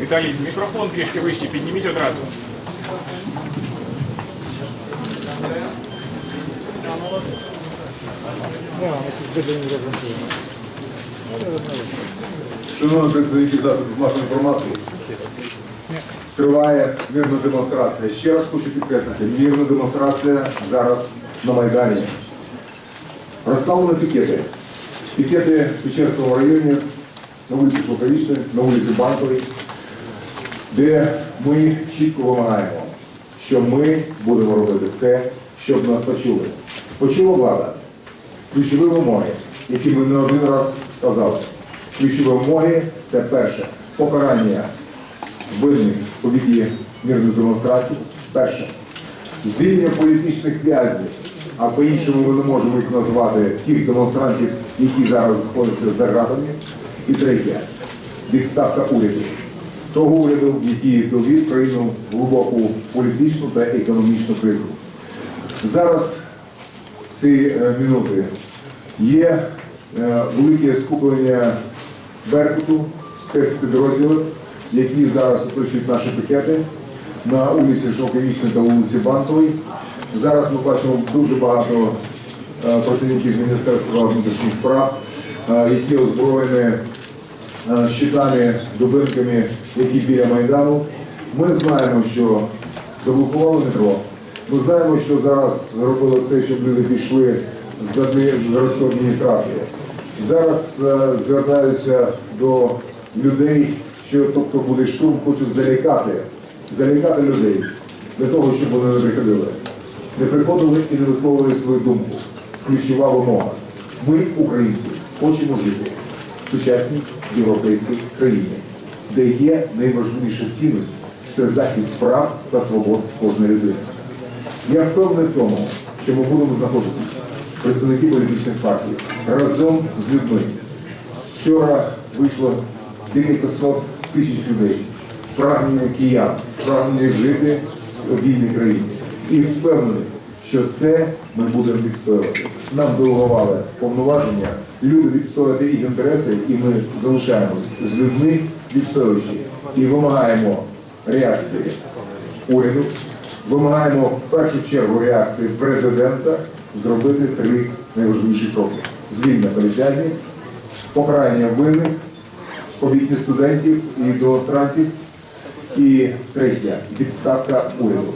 Віталій, мікрофон трішки вище підніміть одразу. Шановні представники засобів масової інформації, триває мирна демонстрація. Ще раз хочу підкреслити, мирна демонстрація зараз на Майдані. Розставлені пікети. Пікети в Печерському районі, на вулиці Шовковічної, на вулиці Банковій, де ми чітко вимагаємо, що ми будемо робити все, щоб нас почули. Почула влада. Ключові вимоги, які ми не один раз сказали. Ключові вимоги це перше покарання винних у віді мирних демонстрацій. Перше звільнення політичних в'язнів, а по-іншому ми не можемо їх назвати тих демонстрантів, які зараз знаходяться за ґратами. І третє відставка уряду. Того уряду, який довів країну в глибоку політичну та економічну кризу. Зараз в ці е, минути є е, велике скуплення Беркуту, спецпідрозділів, які зараз оточують наші пікети на вулиці Шовковічної та вулиці Банковій. Зараз ми бачимо дуже багато е, працівників Міністерства внутрішніх справ, які озброєні щитами, дубинками, які біля Майдану. Ми знаємо, що заблокували метро. Ми знаємо, що зараз зробили все, щоб люди пішли з городської адміністрації. Зараз е, звертаються до людей, що тобто буде штурм, хочуть залякати, залякати людей для того, щоб вони не приходили. Не приходили і не висловлювали свою думку. Ключова вимога. Ми, українці, хочемо жити в сучасній європейській країні, де є найважливіша цінність це захист прав та свобод кожної людини. Я впевнений в тому, що ми будемо знаходитися, представники політичних партій, разом з людьми. Вчора вийшло декілька сот тисяч людей, прагнення киян, прагнення жити в вільній країні. І впевнений, що це ми будемо відстоювати. Нам делегували повноваження люди відстояти їх інтереси, і ми залишаємось з людьми відстоюючи і вимагаємо реакції уряду. Вимагаємо в першу чергу реакції президента зробити три найважливіші кроки: звільнення політв'язнів, покарання винних, повітні студентів і демонстрантів, і третє відставка уряду.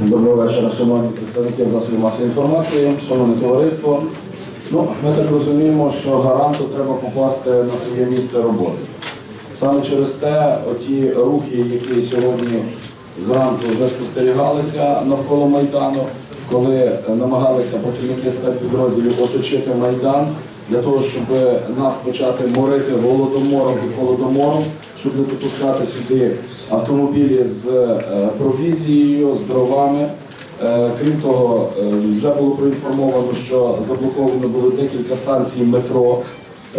Доброго вечора, шановні представники засобів масової інформації, шановне товариство. Ну, ми так розуміємо, що гаранту треба покласти на своє місце роботи. Саме через те, оті рухи, які сьогодні зранку вже спостерігалися навколо Майдану, коли е, намагалися працівники спецпідрозділів оточити Майдан для того, щоб нас почати морити голодомором і холодомором, щоб не допускати сюди автомобілі з е, провізією, з дровами. Е, Крім того, вже було проінформовано, що заблоковано було декілька станцій метро,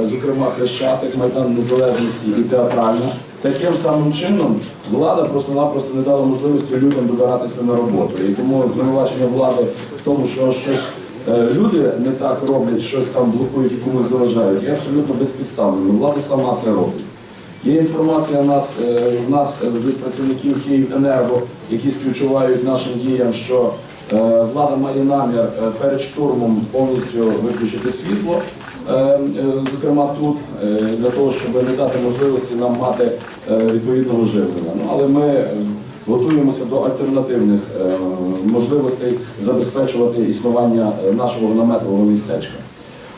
зокрема Хрещатик, Майдан Незалежності і Театральна. Таким самим чином влада просто-напросто не дала можливості людям добиратися на роботу. І тому звинувачення влади в тому, що щось е, люди не так роблять, щось там блокують і комусь заважають, є абсолютно безпідставним. Влада сама це робить. Є інформація в нас, е, в нас е, від працівників Київенерго, які співчувають нашим діям, що е, влада має намір е, перед штурмом повністю виключити світло, е, е, зокрема тут, е, для того, щоб не дати можливості нам мати е, відповідного живлення. Ну, але ми е, готуємося до альтернативних е, можливостей забезпечувати існування е, нашого наметового містечка.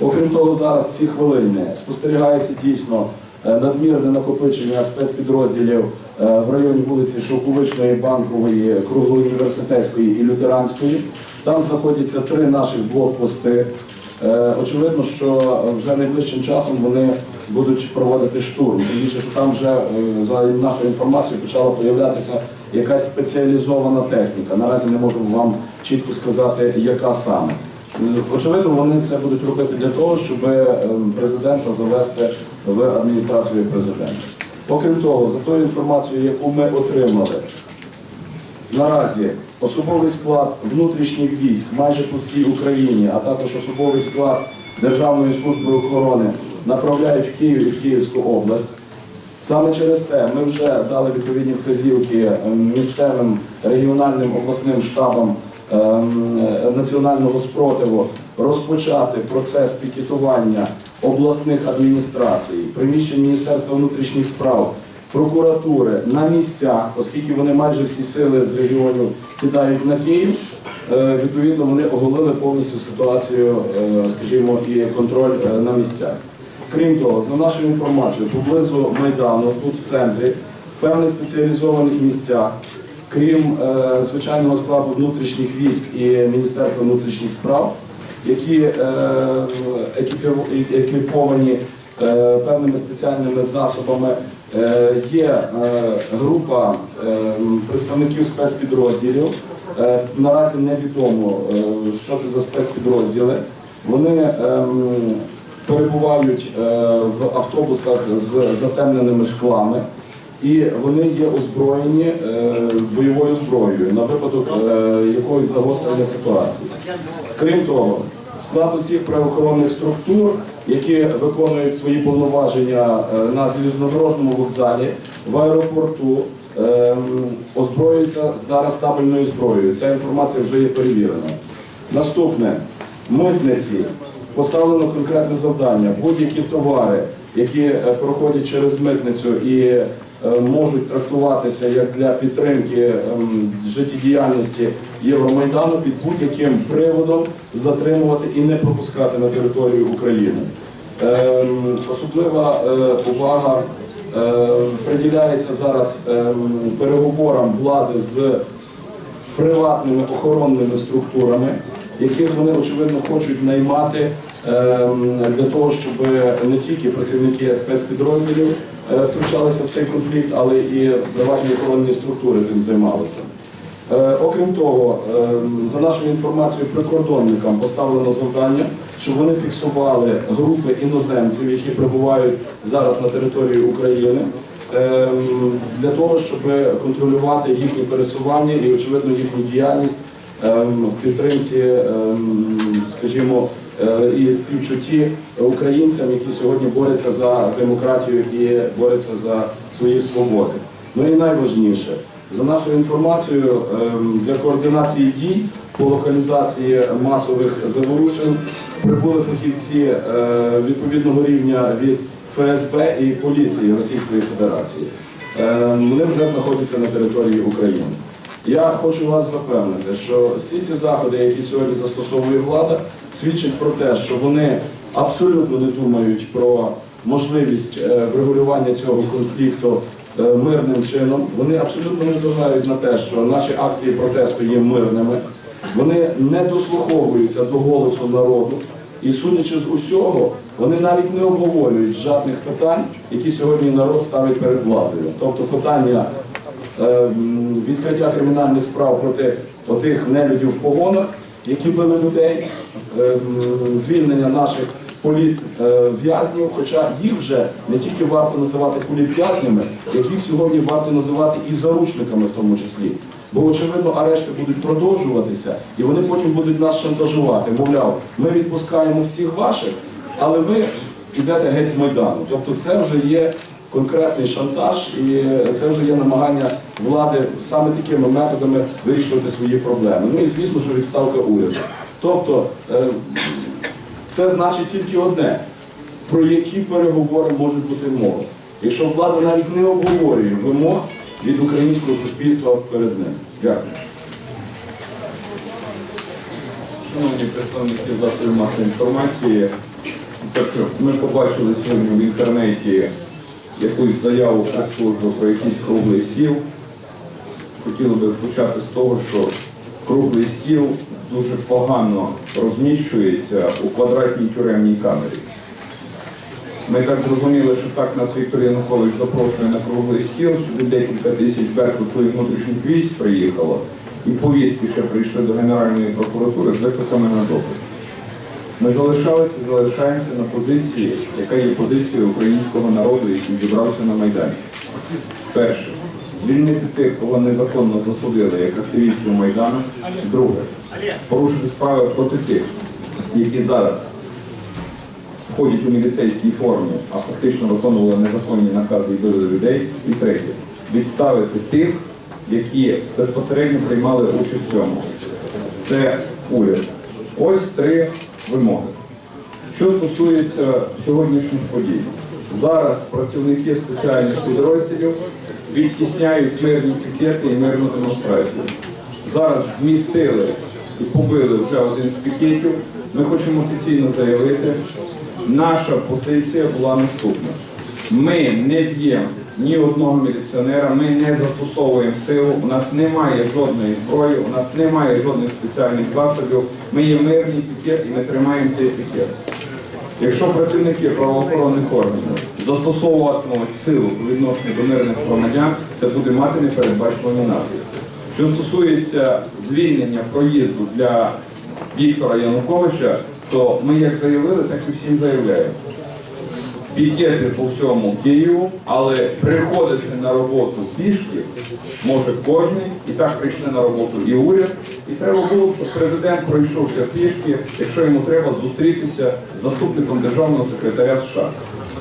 Окрім того, зараз в ці хвилини спостерігається дійсно е, надмірне накопичення спецпідрозділів е, в районі вулиці Шовковичної, Банкової, Круглоуніверситетської і Лютеранської. Там знаходяться три наших блокпости. Е, Очевидно, що вже найближчим часом вони будуть проводити штурм. Більше, що там вже е, за нашою інформацією почала появлятися якась спеціалізована техніка. Наразі не можу вам чітко сказати, яка саме. Очевидно, вони це будуть робити для того, щоб президента завести в адміністрацію президента. Окрім того, за тою інформацією, яку ми отримали, наразі особовий склад внутрішніх військ майже по всій Україні, а також особовий склад Державної служби охорони направляють в Київ і в Київську область. Саме через те ми вже дали відповідні вказівки ем, місцевим регіональним обласним штабам ем, національного спротиву розпочати процес пікетування обласних адміністрацій, приміщень Міністерства внутрішніх справ, прокуратури на місцях, оскільки вони майже всі сили з регіонів кидають на Київ. е, Відповідно, вони оголили повністю ситуацію, е, скажімо, і контроль е, на місцях. Крім того, за нашою інформацією, поблизу Майдану, тут в центрі, в певних спеціалізованих місцях, крім звичайного складу внутрішніх військ і Міністерства внутрішніх справ, які екіповані певними спеціальними засобами, є е, група е, представників спецпідрозділів. Е, Наразі невідомо, е, що це за спецпідрозділи. Вони ем, перебувають е, в автобусах з затемненими шклами, і вони є озброєні е, бойовою зброєю на випадок е, якогось загострення ситуації. Крім того, склад усіх правоохоронних структур, які виконують свої повноваження е, на залізнодорожному вокзалі, в аеропорту, ем, озброюються зараз табельною зброєю. Ця інформація вже є перевірена. Наступне митниці поставлено конкретне завдання. Будь-які товари, які е, проходять через митницю і е, можуть трактуватися як для підтримки ем, життєдіяльності Євромайдану під будь-яким приводом затримувати і не пропускати на територію України. Ем, Особлива е, увага е, приділяється зараз ем, переговорам влади з приватними охоронними структурами, яких вони очевидно хочуть наймати ем, для того, щоб не тільки працівники спецпідрозділів е, втручалися в цей конфлікт, але і приватні охоронні структури тим займалися. Е, Окрім того, ем, за нашою інформацією, прикордонникам поставлено завдання, щоб вони фіксували групи іноземців, які прибувають зараз на території України, ем, для того, щоб контролювати їхні пересування і, очевидно, їхню діяльність ем, в підтримці, скажімо, е, і співчутті українцям, які сьогодні борються за демократію і борються за свої свободи. Ну і найважніше. За нашою інформацією, ем, для координації дій по локалізації масових заворушень прибули фахівці е, відповідного рівня від ФСБ і поліції Російської Федерації. Ем, Вони вже знаходяться на території України. Я хочу вас запевнити, що всі ці заходи, які сьогодні застосовує влада, свідчать про те, що вони абсолютно не думають про можливість е, врегулювання цього конфлікту мирним чином. Вони абсолютно не зважають на те, що наші акції протесту є мирними. Вони не дослуховуються до голосу народу. І судячи з усього, вони навіть не обговорюють жодних питань, які сьогодні народ ставить перед владою. Тобто питання ем, відкриття кримінальних справ проти отих нелюдів в погонах, які били людей, ем, звільнення наших політв'язнів, хоча їх вже не тільки варто називати політв'язнями, яких сьогодні варто називати і заручниками в тому числі. Бо, очевидно, арешти будуть продовжуватися, і вони потім будуть нас шантажувати. Мовляв, ми відпускаємо всіх ваших, але ви йдете геть з Майдану. Тобто це вже є конкретний шантаж, і це вже є намагання влади саме такими методами вирішувати свої проблеми. Ну і звісно, що відставка уряду. Тобто е, це значить тільки одне: про які переговори можуть бути мова. Якщо влада навіть не обговорює вимог від українського суспільства перед ним. Дякую. Шановні представники засобів масової інформації, ми ж побачили сьогодні в інтернеті якусь заяву прес-служби про якийсь круглий стіл. Хотіли би почати з того, що круглий стіл дуже погано розміщується у квадратній тюремній камері. Ми так зрозуміли, що так нас Віктор Янукович запрошує на круглий стіл, щоб декілька тисяч беркуту і внутрішніх військ приїхало, і повістки ще прийшли до Генеральної прокуратури з викликами на допит. Ми залишалися і залишаємося на позиції, яка є позицією українського народу, який зібрався на Майдані. Перше, звільнити тих, кого незаконно засудили як активістів Майдану. Друге, порушити справи проти тих, які зараз ходять у міліцейській формі, а фактично виконували незаконні накази і били людей. І третє, відставити тих, які безпосередньо приймали участь в цьому. Це уряд. Ось три вимоги. Що стосується сьогоднішніх подій, зараз працівники спеціальних підрозділів відтісняють мирні пікети і мирну демонстрацію. Зараз змістили і побили вже один з пікетів. Ми хочемо офіційно заявити, наша позиція була наступна. Ми не б'ємо ні одного міліціонера, ми не застосовуємо силу, у нас немає жодної зброї, у нас немає жодних спеціальних засобів. Ми є мирний пікет і ми тримаємо цей пікет. Якщо працівники правоохоронних органів застосовуватимуть силу по відношенню до мирних громадян, це буде мати непередбачувані наслідки. Що стосується звільнення проїзду для Віктора Януковича, то ми як заявили, так і всім заявляємо. Пікети по всьому Києву, але приходити на роботу пішки може кожен, і так прийшли на роботу і уряд. І треба було, щоб президент пройшовся пішки, якщо йому треба зустрітися з заступником державного секретаря США.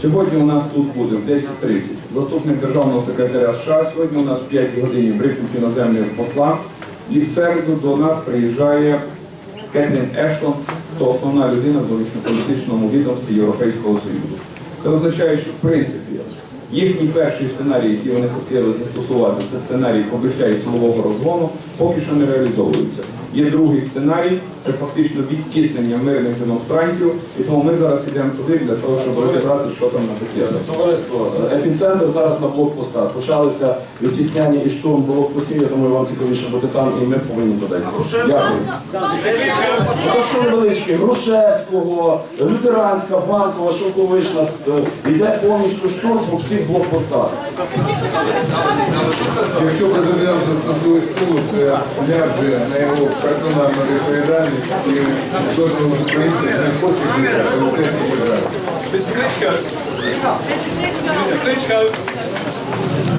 Сьогодні у нас тут буде в 10.30 заступник державного секретаря США. Сьогодні у нас в 5 годині брифінг іноземних посла. І в середу до нас приїжджає Кетрін Ештон, то основна людина в зовнішньополітичному відомстві Європейського Союзу. Це означає, що в принципі їхній перший сценарій, який вони хотіли застосувати, це сценарій побиття і силового розгону, поки що не реалізовується. Є другий сценарій, це фактично відтіснення мирних демонстрантів, і тому ми зараз йдемо туди для того, щоб розібрати, що там на пакетах. Товариство, епіцентр зараз на блокпостах. Почалися відтісняння і штурм блокпостів. Я думаю, вам цікавіше бути там, і ми повинні туди. Дякую. Що невеличке, Грушевського, Лютеранська, Банкова, Шовковична. Е, Йде повністю штурм по всіх блокпостах. Якщо президент застосує силу, це ляже на його персональну відповідальність і жодного українця не хоче бути поліцейським державі. Безкличка. Місякличка.